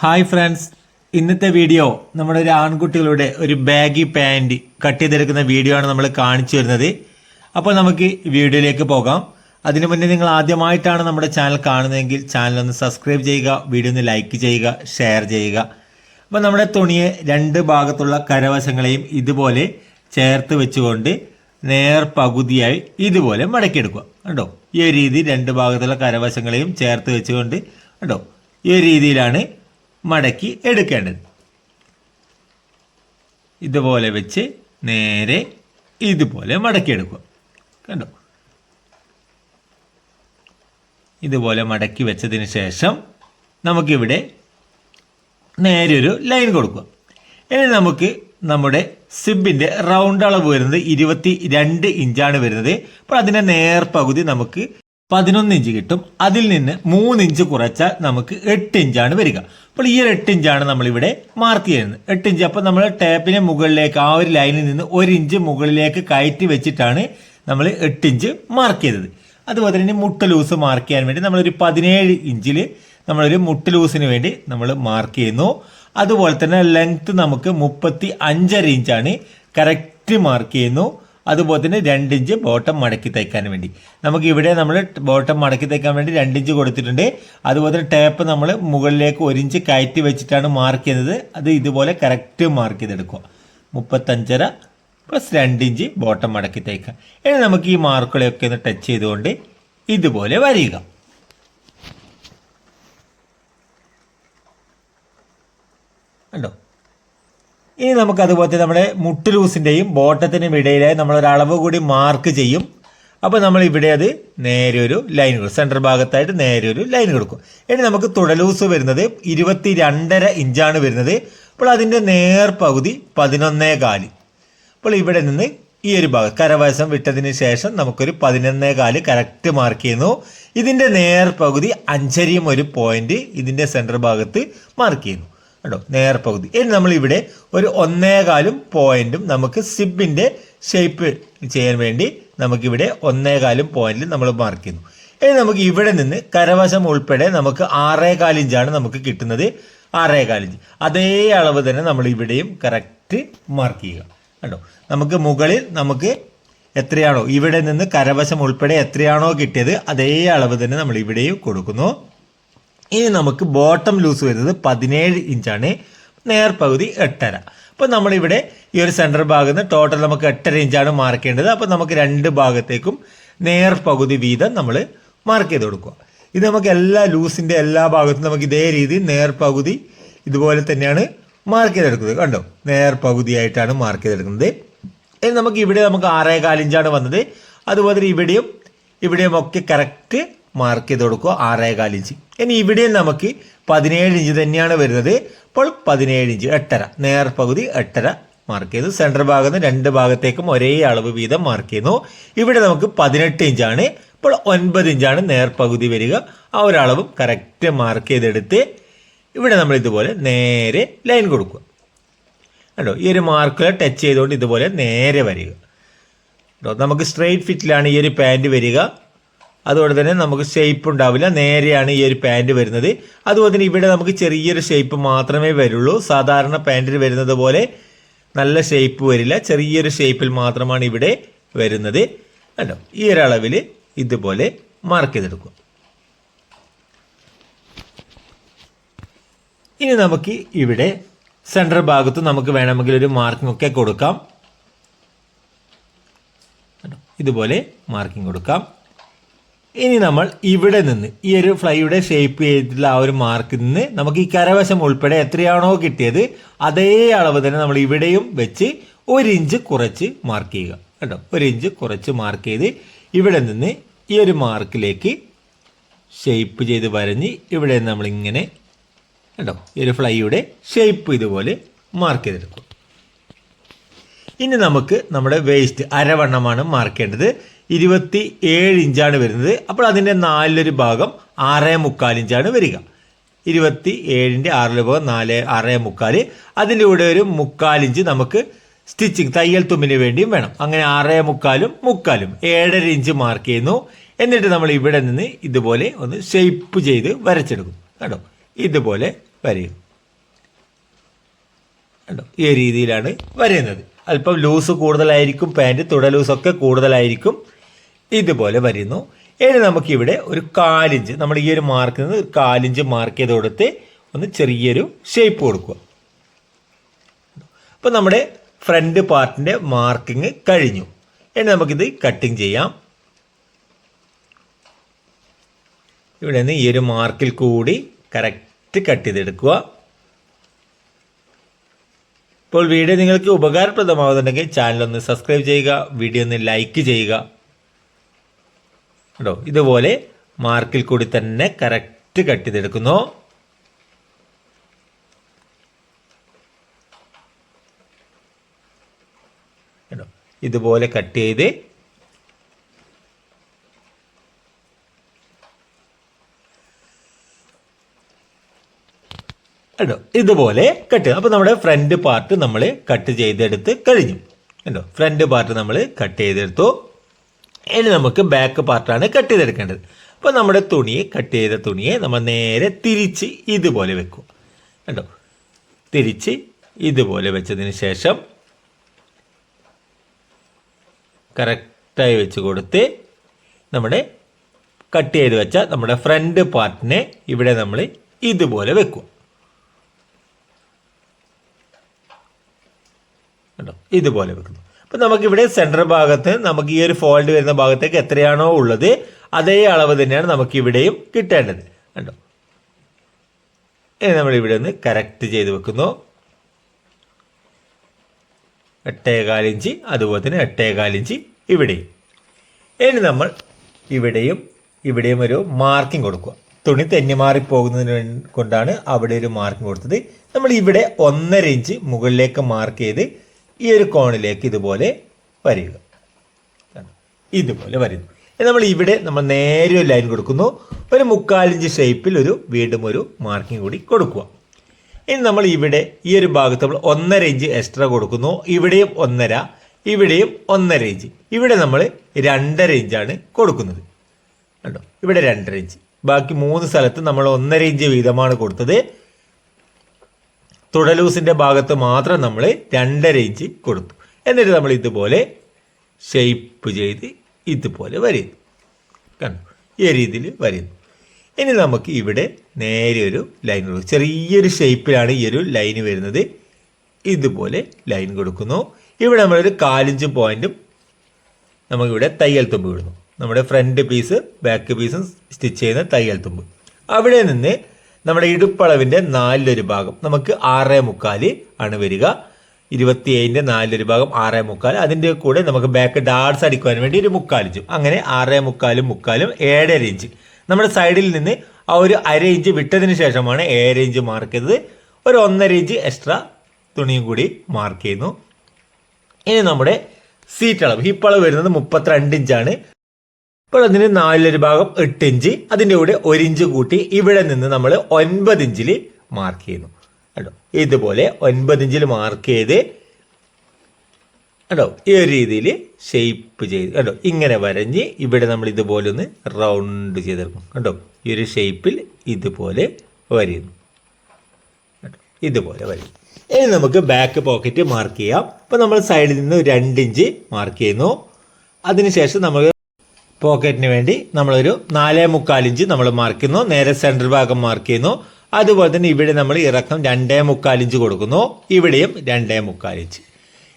Hi friends. ഇന്നത്തെ video നമ്മുടെ ഒരു ആൺകുട്ടികളുടെ ഒരു ബാഗി പാന്റ് കട്ട് ചെയ്തെടുക്കുന്ന വീഡിയോ ആണ് നമ്മൾ കാണിച്ചു വരുന്നത് അപ്പോൾ നമുക്ക് വീഡിയോയിലേക്ക് പോകാം. അതിനു മുന്നേ നിങ്ങൾ ആദ്യമായിട്ടാണ് നമ്മുടെ ചാനൽ കാണുന്നതെങ്കിൽ ചാനൽ ഒന്ന് സബ്സ്ക്രൈബ് ചെയ്യുക വീഡിയോ ഒന്ന് ലൈക്ക് ചെയ്യുക ഷെയർ ചെയ്യുക. അപ്പോൾ നമ്മുടെ തുണിയെ രണ്ട് ഭാഗത്തുള്ള കരവശങ്ങളെയും ഇതുപോലെ ചേർത്ത് വെച്ചുകൊണ്ട് നേർ പകുതിയായി ഇതുപോലെ മടക്കിയെടുക്കുക. കണ്ടോ? ഈ ഒരു രീതി രണ്ട് ഭാഗത്തുള്ള കരവശങ്ങളെയും ചേർത്ത് വെച്ചുകൊണ്ട് കണ്ടോ? ഈ ഒരു രീതിയിലാണ് മടക്കി എടുക്കേണ്ടത്. ഇതുപോലെ വെച്ച് നേരെ ഇതുപോലെ മടക്കിയെടുക്കുക. കണ്ടോ? ഇതുപോലെ മടക്കി വെച്ചതിന് ശേഷം നമുക്കിവിടെ നേരെ ഒരു ലൈൻ കൊടുക്കുക. ഇനി നമുക്ക് നമ്മുടെ സിബിന്റെ റൗണ്ട് അളവ് വരുന്നത് ഇരുപത്തി രണ്ട് ഇഞ്ചാണ് വരുന്നത്. അപ്പോൾ അതിന്റെ നേർ പകുതി നമുക്ക് പതിനൊന്ന് ഇഞ്ച് കിട്ടും. അതിൽ നിന്ന് മൂന്ന് ഇഞ്ച് കുറച്ചാൽ നമുക്ക് എട്ട് ഇഞ്ചാണ് വരിക. അപ്പോൾ ഈ ഒരു എട്ട് ഇഞ്ചാണ് നമ്മളിവിടെ മാർക്ക് ചെയ്യുന്നത്. എട്ട് ഇഞ്ച് അപ്പോൾ നമ്മൾ ടേപ്പിനെ മുകളിലേക്ക് ആ ഒരു ലൈനിൽ നിന്ന് ഒരു ഇഞ്ച് മുകളിലേക്ക് കയറ്റി വെച്ചിട്ടാണ് നമ്മൾ എട്ട് ഇഞ്ച് മാർക്ക് ചെയ്തത്. അതുപോലെ തന്നെ മുട്ട ലൂസ് മാർക്ക് ചെയ്യാൻ വേണ്ടി നമ്മളൊരു പതിനേഴ് ഇഞ്ചിൽ നമ്മളൊരു മുട്ട ലൂസിന് വേണ്ടി നമ്മൾ മാർക്ക് ചെയ്യുന്നു. അതുപോലെ തന്നെ ലെങ്ത്ത് നമുക്ക് മുപ്പത്തി അഞ്ചര ഇഞ്ചാണ് കറക്റ്റ് മാർക്ക് ചെയ്യുന്നു. അതുപോലെ തന്നെ രണ്ട് ഇഞ്ച് ബോട്ടം മടക്കി തയ്ക്കാൻ വേണ്ടി. നമുക്ക് ഇവിടെ നമ്മൾ ബോട്ടം മടക്കി തയ്ക്കാൻ വേണ്ടി രണ്ട് ഇഞ്ച് കൊടുത്തിട്ടുണ്ട്. അതുപോലെ തന്നെ ടേപ്പ് നമ്മൾ മുകളിലേക്ക് ഒരു ഇഞ്ച് കയറ്റി വെച്ചിട്ടാണ് മാർക്ക് ചെയ്യുന്നത്. അത് ഇതുപോലെ കറക്റ്റ് മാർക്ക് ചെയ്തെടുക്കുക. മുപ്പത്തഞ്ചര പ്ലസ് രണ്ട് ഇഞ്ച് ബോട്ടം മടക്കി തയ്ക്കുക ഇനി നമുക്ക് ഈ മാർക്കുകളെയൊക്കെ ഒന്ന് ടച്ച് ചെയ്തുകൊണ്ട് ഇതുപോലെ വരിക. കണ്ടോ? ഇനി നമുക്ക് അതുപോലെ തന്നെ നമ്മുടെ മുട്ട് ലൂസിന്റെയും ബോട്ടത്തിനും ഇടയിലായി അളവ് കൂടി മാർക്ക് ചെയ്യും. അപ്പോൾ നമ്മൾ ഇവിടെ അത് നേരെ ഒരു ലൈൻ കൊടുക്കും. സെന്റർ ഭാഗത്തായിട്ട് നേരെ ഒരു ലൈൻ കൊടുക്കും. ഇനി നമുക്ക് തുടലൂസ് വരുന്നത് ഇരുപത്തി രണ്ടര ഇഞ്ചാണ് വരുന്നത്. അപ്പോൾ അതിന്റെ നേർ പകുതി പതിനൊന്നേ കാൽ. അപ്പോൾ ഇവിടെ നിന്ന് ഈ ഒരു ഭാഗം കരവശം വിട്ടതിന് ശേഷം നമുക്കൊരു പതിനൊന്നേ കാൽ കറക്റ്റ് മാർക്ക് ചെയ്യുന്നു. ഇതിന്റെ നേർ പകുതി അഞ്ചരിയും ഒരു പോയിന്റ് ഇതിന്റെ സെന്റർ ഭാഗത്ത് മാർക്ക് ചെയ്യുന്നു. കേട്ടോ നേർപകുതി ഇനി നമ്മൾ ഇവിടെ ഒരു ഒന്നേകാലും പോയിന്റും നമുക്ക് സിബിന്റെ ഷേപ്പ് ചെയ്യാൻ വേണ്ടി നമുക്കിവിടെ ഒന്നേകാലും പോയിന്റിൽ നമ്മൾ മാർക്ക് ചെയ്യുന്നു. ഇനി നമുക്ക് ഇവിടെ നിന്ന് കരവശം ഉൾപ്പെടെ നമുക്ക് ആറേകാൽ ഇഞ്ചാണ് നമുക്ക് കിട്ടുന്നത്. ആറേകാൽ ഇഞ്ച്. അതേ അളവ് തന്നെ നമ്മൾ ഇവിടെയും കറക്റ്റ് മാർക്ക് ചെയ്യുക. കേട്ടോ നമുക്ക് മുകളിൽ നമുക്ക് എത്രയാണോ? ഇവിടെ നിന്ന് കരവശം ഉൾപ്പെടെ എത്രയാണോ കിട്ടിയത് അതേ അളവ് തന്നെ നമ്മൾ ഇവിടെയും കൊടുക്കുന്നു. ഇനി നമുക്ക് ബോട്ടം ലൂസ് വരുന്നത് പതിനേഴ് ഇഞ്ചാണ്. നേർപകുതി എട്ടര. അപ്പോൾ നമ്മളിവിടെ ഈ ഒരു സെന്റർ ഭാഗത്ത് ടോട്ടൽ നമുക്ക് എട്ടര ഇഞ്ചാണ് മാർക്ക് ചെയ്യേണ്ടത്. അപ്പോൾ നമുക്ക് രണ്ട് ഭാഗത്തേക്കും നേർപകുതി വീതം നമ്മൾ മാർക്ക് ചെയ്ത് കൊടുക്കുക. ഇത് നമുക്ക് എല്ലാ ലൂസിന്റെ എല്ലാ ഭാഗത്തും നമുക്ക് ഇതേ രീതി നേർപകുതി ഇതുപോലെ തന്നെയാണ് മാർക്ക് ചെയ്തെടുക്കുന്നത്. കണ്ടോ? നേർപകുതിയായിട്ടാണ് മാർക്ക് ചെയ്തെടുക്കുന്നത്. ഇനി നമുക്ക് ഇവിടെ നമുക്ക് ആറേ കാലിഞ്ചാണ് വന്നത്. അതുപോലെ ഇവിടെയും ഇവിടെയും ഒക്കെ കറക്റ്റ് മാർക്ക് ചെയ്ത് കൊടുക്കുക. ആറേ ഇഞ്ച്. ഇനി ഇവിടെയും നമുക്ക് പതിനേഴ് ഇഞ്ച് തന്നെയാണ് വരുന്നത്. അപ്പോൾ പതിനേഴ് ഇഞ്ച് എട്ടര. നേർ പകുതി എട്ടര മാർക്ക് ചെയ്തു. സെന്റർ ഭാഗത്ത് നിന്ന് രണ്ട് ഭാഗത്തേക്കും ഒരേ അളവ് വീതം മാർക്ക് ചെയ്യുന്നു. ഇവിടെ നമുക്ക് പതിനെട്ട് ഇഞ്ചാണ്. ഇപ്പോൾ ഒൻപത് ഇഞ്ചാണ് നേർ പകുതി വരിക. ആ ഒരളവും കറക്റ്റ് മാർക്ക് ചെയ്തെടുത്ത് ഇവിടെ നമ്മൾ ഇതുപോലെ നേരെ ലൈൻ കൊടുക്കുക. കണ്ടോ? ഈ ഒരു മാർക്കിൽ ടച്ച് ചെയ്തുകൊണ്ട് ഇതുപോലെ നേരെ വരിക. നമുക്ക് സ്ട്രെയിറ്റ് ഫിറ്റിലാണ് ഈ ഒരു പാന്റ് വരിക. അതുകൊണ്ട് തന്നെ നമുക്ക് ഷേപ്പ് ഉണ്ടാവില്ല. നേരെയാണ് ഈ ഒരു പാന്റ് വരുന്നത്. അതുപോലെ തന്നെ ഇവിടെ നമുക്ക് ചെറിയൊരു ഷേപ്പ് മാത്രമേ വരുള്ളൂ. സാധാരണ പാന്റിൽ വരുന്നത് പോലെ നല്ല ഷേപ്പ് വരില്ല. ചെറിയൊരു ഷേപ്പിൽ മാത്രമാണ് ഇവിടെ വരുന്നത്. കണ്ടോ? ഈ ഒരളവിൽ ഇതുപോലെ മാർക്ക് ചെയ്തെടുക്കും. ഇനി നമുക്ക് ഇവിടെ സെൻട്രൽ ഭാഗത്ത് നമുക്ക് വേണമെങ്കിൽ ഒരു മാർക്കിംഗ് ഒക്കെ കൊടുക്കാം? ഇതുപോലെ മാർക്കിംഗ് കൊടുക്കാം. ഇനി നമ്മൾ ഇവിടെ നിന്ന് ഈ ഒരു ഫ്ലൈയുടെ ഷേപ്പ് ചെയ്തിട്ടുള്ള ആ ഒരു മാർക്കിൽ നിന്ന് നമുക്ക് ഈ കരവശം ഉൾപ്പെടെ എത്രയാണോ കിട്ടിയത് അതേ അളവ് തന്നെ നമ്മൾ ഇവിടെയും വെച്ച് ഒരു ഇഞ്ച് കുറച്ച് മാർക്ക് ചെയ്യുക. കേട്ടോ? ഒരു ഇഞ്ച് കുറച്ച് മാർക്ക് ചെയ്ത് ഇവിടെ നിന്ന് ഈ ഒരു മാർക്കിലേക്ക് ഷേപ്പ് ചെയ്ത് വരഞ്ഞ് ഇവിടെ നമ്മൾ ഇങ്ങനെ കേട്ടോ? ഈ ഒരു ഫ്ലൈയുടെ ഷേപ്പ് ഇതുപോലെ മാർക്ക് ചെയ്തെടുക്കും. ഇനി നമുക്ക് നമ്മുടെ വേസ്റ്റ് അരവണ്ണമാണ് മാർക്ക് ചെയ്യേണ്ടത്. ഇരുപത്തി ഏഴ് ഇഞ്ചാണ് വരുന്നത്. അപ്പോൾ അതിന്റെ നാലിലൊരു ഭാഗം ആറേ മുക്കാൽ ഇഞ്ചാണ് വരിക. ഇരുപത്തി ഏഴിന്റെ ആറിലെ ഭാഗം നാല് ആറേ മുക്കാൽ. അതിന്റെ കൂടെ ഒരു മുക്കാൽ ഇഞ്ച് നമുക്ക് സ്റ്റിച്ചിങ് തയ്യൽ തുമ്പിന് വേണ്ടിയും വേണം. അങ്ങനെ ആറേ മുക്കാലും മുക്കാലും ഏഴര ഇഞ്ച് മാർക്ക് ചെയ്യുന്നു. എന്നിട്ട് നമ്മൾ ഇവിടെ നിന്ന് ഇതുപോലെ ഒന്ന് ഷെയ്പ്പ് ചെയ്ത് വരച്ചെടുക്കും. കേട്ടോ ഇതുപോലെ വരയും. കേട്ടോ ഈ രീതിയിലാണ് വരയുന്നത്. അല്പം ലൂസ് കൂടുതലായിരിക്കും പാന്റ് തുട ലൂസൊക്കെ കൂടുതലായിരിക്കും. ഇതുപോലെ വരുന്നു. ഇനി നമുക്കിവിടെ ഒരു കാലിഞ്ച് നമ്മൾ ഈ ഒരു മാർക്കിൽ നിന്ന് ഒരു കാലിഞ്ച് മാർക്ക് ചെയ്ത് കൊടുത്ത് ഒന്ന് ചെറിയൊരു ഷേപ്പ് കൊടുക്കുക. അപ്പോൾ നമ്മുടെ ഫ്രണ്ട് പാർട്ടിന്റെ മാർക്കിങ് കഴിഞ്ഞു. ഇനി നമുക്കിത് കട്ടിങ് ചെയ്യാം. ഇവിടെ നിന്ന് ഈ ഒരു മാർക്കിൽ കൂടി കറക്റ്റ് കട്ട് ചെയ്തെടുക്കുക. ഇപ്പോൾ വീഡിയോ നിങ്ങൾക്ക് ഉപകാരപ്രദമാകുന്നുണ്ടെങ്കിൽ ചാനൽ ഒന്ന് സബ്സ്ക്രൈബ് ചെയ്യുക വീഡിയോ ഒന്ന് ലൈക്ക് ചെയ്യുക. കേട്ടോ ഇതുപോലെ മാർക്കിൽ കൂടി തന്നെ കറക്റ്റ് കട്ട് ചെയ്തെടുക്കുന്നു. കേട്ടോ ഇതുപോലെ കട്ട് ചെയ്ത് കേട്ടോ ഇതുപോലെ കട്ട് അപ്പോൾ നമ്മുടെ ഫ്രണ്ട് പാർട്ട് നമ്മൾ കട്ട് ചെയ്തെടുത്ത് കഴിഞ്ഞു. കേട്ടോ ഫ്രണ്ട് പാർട്ട് നമ്മൾ കട്ട് ചെയ്തെടുത്തു. ഇനി നമുക്ക് ബാക്ക് പാർട്ടാണ് കട്ട് ചെയ്തെടുക്കേണ്ടത്. അപ്പോൾ നമ്മുടെ തുണിയെ കട്ട് ചെയ്ത തുണിയെ നമ്മൾ നേരെ തിരിച്ച് ഇതുപോലെ വെക്കും. കണ്ടോ? തിരിച്ച് ഇതുപോലെ വെച്ചതിന് ശേഷം കറക്റ്റായി വെച്ച് കൊടുത്ത് നമ്മുടെ കട്ട് ചെയ്ത് വെച്ച നമ്മുടെ ഫ്രണ്ട് പാർട്ടിനെ ഇവിടെ നമ്മൾ ഇതുപോലെ വെക്കുക കണ്ടോ? ഇതുപോലെ വെക്കുന്നു. അപ്പം നമുക്കിവിടെ സെന്റർ ഭാഗത്ത് നമുക്ക് ഈ ഒരു ഫോൾഡ് വരുന്ന ഭാഗത്തേക്ക് എത്രയാണോ ഉള്ളത് അതേ അളവ് തന്നെയാണ് നമുക്ക് ഇവിടെയും കിട്ടേണ്ടത്. കണ്ടോ? നമ്മൾ ഇവിടെ ഒന്ന് കറക്റ്റ് ചെയ്ത് വെക്കുന്നു. എട്ടേകാലിഞ്ച് അതുപോലെ തന്നെ എട്ടേകാലിഞ്ച് ഇവിടെയും. ഇനി നമ്മൾ ഇവിടെയും ഇവിടെയും ഒരു മാർക്കിംഗ് കൊടുക്കുക. തുണി തെന്നി പോകുന്നതിന് കൊണ്ടാണ് അവിടെ ഒരു മാർക്കിംഗ് കൊടുത്തത്. നമ്മൾ ഇവിടെ ഒന്നര ഇഞ്ച് മുകളിലേക്ക് മാർക്ക് ചെയ്ത് ഈ ഒരു കോണിലേക്ക് ഇതുപോലെ വരിക. ഇതുപോലെ വരുന്നു നമ്മൾ ഇവിടെ നമ്മൾ നേരെ ഒരു ലൈൻ കൊടുക്കുന്നു. ഒരു മുക്കാലിഞ്ച് ഷേപ്പിൽ ഒരു വീണ്ടും ഒരു മാർക്കിംഗ് കൂടി കൊടുക്കുക. ഇനി നമ്മൾ ഇവിടെ ഈ ഒരു ഭാഗത്ത് നമ്മൾ ഒന്നര ഇഞ്ച് എക്സ്ട്രാ കൊടുക്കുന്നു. ഇവിടെയും ഒന്നര ഇവിടെയും ഒന്നര ഇഞ്ച് ഇവിടെ നമ്മൾ രണ്ടര ഇഞ്ചാണ് കൊടുക്കുന്നത്. കണ്ടോ? ഇവിടെ രണ്ടര ഇഞ്ച് ബാക്കി മൂന്ന് സ്ഥലത്ത് നമ്മൾ ഒന്നര ഇഞ്ച് വീതമാണ് കൊടുത്തത്. തുടലൂസിന്റെ ഭാഗത്ത് മാത്രം നമ്മൾ രണ്ടര ഇഞ്ച് കൊടുത്തു. എന്നിട്ട് നമ്മൾ ഇതുപോലെ ഷെയ്പ്പ് ചെയ്ത് ഇതുപോലെ വരയുന്നു. കണ്ടു? ഈ രീതിയിൽ വരുന്നു ഇനി നമുക്ക് ഇവിടെ നേരെ ഒരു ലൈൻ കൊടുക്കും. ചെറിയൊരു ഷേപ്പിലാണ് ഈ ഒരു ലൈൻ വരുന്നത്. ഇതുപോലെ ലൈൻ കൊടുക്കുന്നു. ഇവിടെ നമ്മളൊരു കാലിഞ്ച് പോയിന്റും നമുക്കിവിടെ തയ്യൽ തുമ്പ് വിടുന്നു നമ്മുടെ ഫ്രണ്ട് പീസ് ബാക്ക് പീസും സ്റ്റിച്ച് ചെയ്യുന്ന തയ്യൽ തുമ്പ്. അവിടെ നിന്ന് നമ്മുടെ ഇടുപ്പളവിന്റെ നാലിലൊരു ഭാഗം. നമുക്ക് ആറേ മുക്കാൽ ആണ് വരിക. ഇരുപത്തി ഏഴിന്റെ നാലിലൊരു ഭാഗം ആറേ മുക്കാൽ അതിന്റെ കൂടെ നമുക്ക് ബാക്ക് ഡാർട്സ് അടിക്കുവാൻ വേണ്ടി ഒരു മുക്കാലിഞ്ചും അങ്ങനെ ആറേ മുക്കാലും മുക്കാലും ഏഴര ഇഞ്ച്. നമ്മുടെ സൈഡിൽ നിന്ന് ആ ഒരു അര ഇഞ്ച് വിട്ടതിന് ശേഷമാണ് ഏഴര ഇഞ്ച് മാർക്ക് ചെയ്തത്. ഒരു ഒന്നര ഇഞ്ച് എക്സ്ട്രാ തുണിയും കൂടി മാർക്ക് ചെയ്യുന്നു. ഇനി നമ്മുടെ സീറ്റ് അളവ്. ഹിപ്പ് വരുന്നത് മുപ്പത്തിരണ്ട് ഇഞ്ചാണ്. ഇപ്പോൾ അതിന് നാലിലൊരു ഭാഗം എട്ട് ഇഞ്ച് അതിന്റെ കൂടെ ഒരു ഇഞ്ച് കൂട്ടി ഇവിടെ നിന്ന് നമ്മൾ ഒൻപത് ഇഞ്ചിൽ മാർക്ക് ചെയ്യുന്നു. കേട്ടോ ഇതുപോലെ ഒൻപത് ഇഞ്ചിൽ മാർക്ക് ചെയ്ത് കേട്ടോ ഈ ഒരു രീതിയിൽ ഷേപ്പ് ചെയ്ത് കേട്ടോ ഇങ്ങനെ വരഞ്ഞ് ഇവിടെ നമ്മൾ ഇതുപോലെ ഒന്ന് റൗണ്ട് ചെയ്തെടുക്കും. കേട്ടോ ഈ ഒരു ഷേപ്പിൽ ഇതുപോലെ വരുന്നു ഇതുപോലെ വരും ഇനി നമുക്ക് ബാക്ക് പോക്കറ്റ് മാർക്ക് ചെയ്യാം. അപ്പോൾ നമ്മൾ സൈഡിൽ നിന്ന് രണ്ട് ഇഞ്ച് മാർക്ക് ചെയ്യുന്നു. അതിനുശേഷം നമ്മൾ പോക്കറ്റിന് വേണ്ടി നമ്മളൊരു നാലേ മുക്കാൽ ഇഞ്ച് നമ്മൾ മാർക്ക് ചെയ്യുന്നു. നേരെ സെന്റർ ഭാഗം മാർക്ക് ചെയ്യുന്നു. അതുപോലെ തന്നെ ഇവിടെ നമ്മൾ ഇറക്കം രണ്ടേ മുക്കാൽ ഇഞ്ച് കൊടുക്കുന്നു. ഇവിടെയും രണ്ടേ മുക്കാൽ ഇഞ്ച്.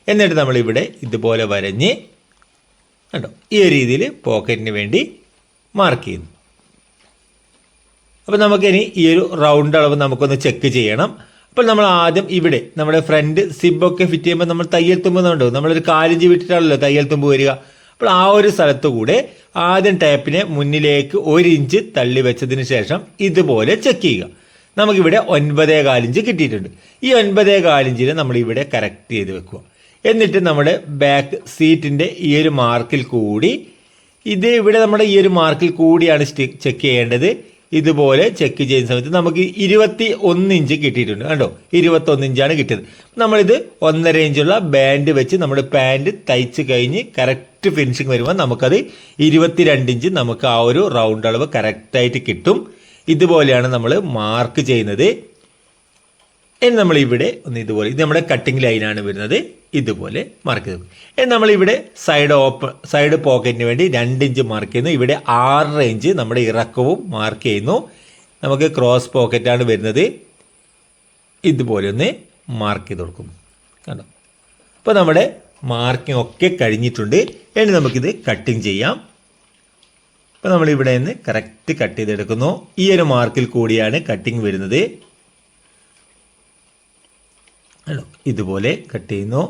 എന്നിട്ട് നമ്മൾ ഇവിടെ ഇതുപോലെ വരഞ്ഞ് കണ്ടോ? ഈ രീതിയിൽ പോക്കറ്റിന് വേണ്ടി മാർക്ക് ചെയ്യുന്നു. അപ്പോൾ നമുക്കിനി ഈ ഒരു റൗണ്ട് അളവ് നമുക്കൊന്ന് ചെക്ക് ചെയ്യണം. അപ്പോൾ നമ്മൾ ആദ്യം ഇവിടെ നമ്മുടെ ഫ്രണ്ട് സിബൊക്കെ ഫിറ്റ് ചെയ്യുമ്പോൾ നമ്മൾ തയ്യൽ തുമ്പുന്നുണ്ടോ? നമ്മളൊരു കാലിഞ്ച് വിട്ടിട്ടാണല്ലോ തയ്യൽ തുമ്പ് വരിക. അപ്പോൾ ആ ഒരു സ്ഥലത്ത് കൂടെ ആദ്യം ടാപ്പിനെ മുന്നിലേക്ക് ഒരു ഇഞ്ച് തള്ളി വെച്ചതിന് ശേഷം ഇതുപോലെ ചെക്ക് ചെയ്യുക. നമുക്കിവിടെ ഒൻപതേ കാലിഞ്ച് കിട്ടിയിട്ടുണ്ട്. ഈ ഒൻപതേ കാലിഞ്ചിനെ നമ്മൾ ഇവിടെ കറക്റ്റ് ചെയ്ത് വെക്കുക. എന്നിട്ട് നമ്മുടെ ബാക്ക് സീറ്റിന്റെ ഈ ഒരു മാർക്കിൽ കൂടി ഇത് ഇവിടെ നമ്മുടെ ഈ ഒരു മാർക്കിൽ കൂടിയാണ് ചെക്ക് ചെയ്യേണ്ടത്. ഇതുപോലെ ചെക്ക് ചെയ്യുന്ന സമയത്ത് നമുക്ക് ഇരുപത്തി ഒന്ന് ഇഞ്ച് കിട്ടിയിട്ടുണ്ട്. കണ്ടോ? ഇരുപത്തൊന്ന് ഇഞ്ചാണ് കിട്ടിയത്. നമ്മളിത് ഒന്നര ഇഞ്ചുള്ള ബാൻഡ് വെച്ച് നമ്മുടെ പാന്റ് തയ്ച്ച് കഴിഞ്ഞ് കറക്റ്റ് ഫിനിഷിങ് വരുമ്പോൾ നമുക്കത് ഇരുപത്തിരണ്ട് ഇഞ്ച് നമുക്ക് ആ ഒരു റൗണ്ട് അളവ് കറക്റ്റായിട്ട് കിട്ടും. ഇതുപോലെയാണ് നമ്മൾ മാർക്ക് ചെയ്യുന്നത്. ഇനി നമ്മൾ ഇവിടെ ഒന്ന് ഇതുപോലെ ഇത് നമ്മുടെ കട്ടിംഗ് ലൈനാണ് വരുന്നത്. ഇതുപോലെ മാർക്ക് ചെയ്തു. എന്ന് നമ്മൾ ഇവിടെ സൈഡ് ഓപ്പ സൈഡ് പോക്കറ്റിന് വേണ്ടി രണ്ട് ഇഞ്ച് മാർക്ക് ചെയ്യുന്നു. ഇവിടെ ആറര ഇഞ്ച് നമ്മുടെ ഇറക്കവും മാർക്ക് ചെയ്യുന്നു. നമുക്ക് ക്രോസ് പോക്കറ്റാണ് വരുന്നത്. ഇതുപോലെ ഒന്ന് മാർക്ക് ചെയ്ത് കൊടുക്കും. കണ്ടോ? അപ്പോൾ നമ്മുടെ മാർക്കിംഗ് ഒക്കെ കഴിഞ്ഞിട്ടുണ്ട്. ഇനി നമുക്കിത് കട്ടിങ് ചെയ്യാം. അപ്പോൾ നമ്മൾ ഇവിടെ നിന്ന് കറക്റ്റ് കട്ട് ചെയ്തെടുക്കുന്നു. ഈ ഒരു മാർക്കിൽ കൂടിയാണ് കട്ടിങ് വരുന്നത്. ഇതുപോലെ കട്ട് ചെയ്യുന്നു.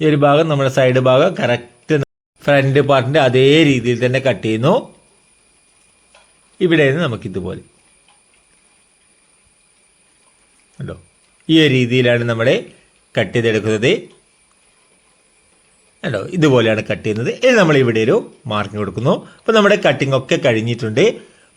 ഈ ഒരു ഭാഗം നമ്മുടെ സൈഡ് ഭാഗം കറക്റ്റ് ഫ്രണ്ട് പാർട്ടിന്റെ അതേ രീതിയിൽ തന്നെ കട്ട് ചെയ്യുന്നു. ഇവിടെ നിന്ന് നമുക്ക് ഇതുപോലെ. കണ്ടോ? ഈ ഒരു രീതിയിലാണ് നമ്മുടെ കട്ട് ചെയ്തെടുക്കുന്നത്. ഉണ്ടോ ഇതുപോലെയാണ് കട്ട് ചെയ്യുന്നത്. ഇനി നമ്മൾ ഇവിടെ ഒരു മാർക്കിംഗ് കൊടുക്കുന്നു. അപ്പോൾ നമ്മുടെ കട്ടിംഗ് ഒക്കെ കഴിഞ്ഞിട്ടുണ്ട്.